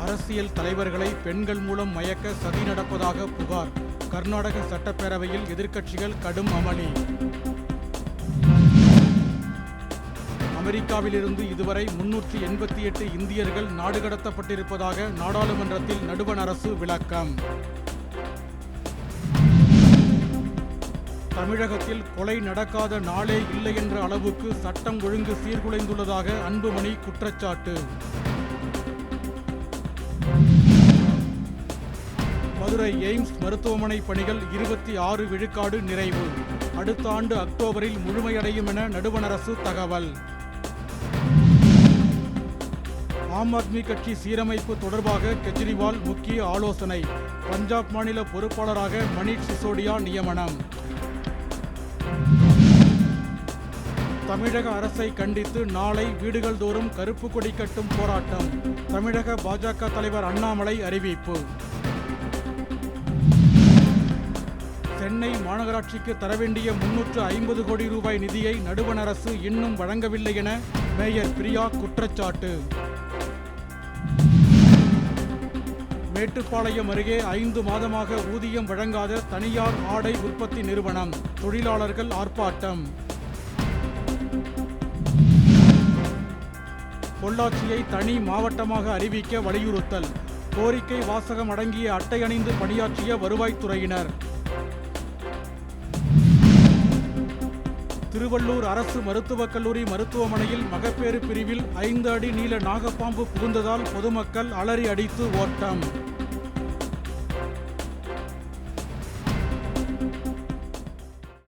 அரசியல் தலைவர்களை பெண்கள் மூலம் மயக்க சதி நடப்பதாக புகார். கர்நாடக சட்டப்பேரவையில் எதிர்க்கட்சிகள் கடும் அமளி. அமெரிக்காவிலிருந்து இதுவரை முன்னூற்றி எண்பத்தி எட்டு இந்தியர்கள் நாடு கடத்தப்பட்டிருப்பதாக நாடாளுமன்றத்தில் நடுவண் அரசு விளக்கம். தமிழகத்தில் கொலை நடக்காத நாளே இல்லை என்ற அளவுக்கு சட்டம் ஒழுங்கு சீர்குலைந்துள்ளதாக அன்புமணி குற்றச்சாட்டு. மதுரை எய்ம்ஸ் மருத்துவமனை பணிகள் இருபத்தி ஆறு விழுக்காடு நிறைவு. அடுத்த ஆண்டு அக்டோபரில் முழுமையடையும் என நடுவண் அரசு தகவல். ஆம் ஆத்மி கட்சி சீரமைப்பு தொடர்பாக கெஜ்ரிவால் முக்கிய ஆலோசனை. பஞ்சாப் மாநில பொறுப்பாளராக மணீஷ் சிசோடியா நியமனம். தமிழக அரசை கண்டித்து நாளை வீடுகள் தோறும் கருப்பு கொடி கட்டும் போராட்டம். தமிழக பாஜக தலைவர் அண்ணாமலை அறிவிப்பு. சென்னை மாநகராட்சிக்கு தர வேண்டிய முன்னூற்று ஐம்பது கோடி ரூபாய் நிதியை நடுவண் அரசு இன்னும் வழங்கவில்லை என மேயர் பிரியா குற்றச்சாட்டு. மேட்டுப்பாளையம் அருகே ஐந்து மாதமாக ஊதியம் வழங்காத தனியார் ஆடை உற்பத்தி நிறுவனம் தொழிலாளர்கள் ஆர்ப்பாட்டம். பொள்ளாச்சியை தனி மாவட்டமாக அறிவிக்க வலியுறுத்தல். கோரிக்கை வாசகம் அடங்கிய அட்டை அணிந்து பணியாற்றிய வருவாய்த்துறையினர். திருவள்ளூர் அரசு மருத்துவக் கல்லூரி மருத்துவமனையில் மகப்பேறு பிரிவில் ஐந்து அடி நீள நாகப்பாம்பு புகுந்ததால் பொதுமக்கள் அலறி அடித்து ஓட்டம்.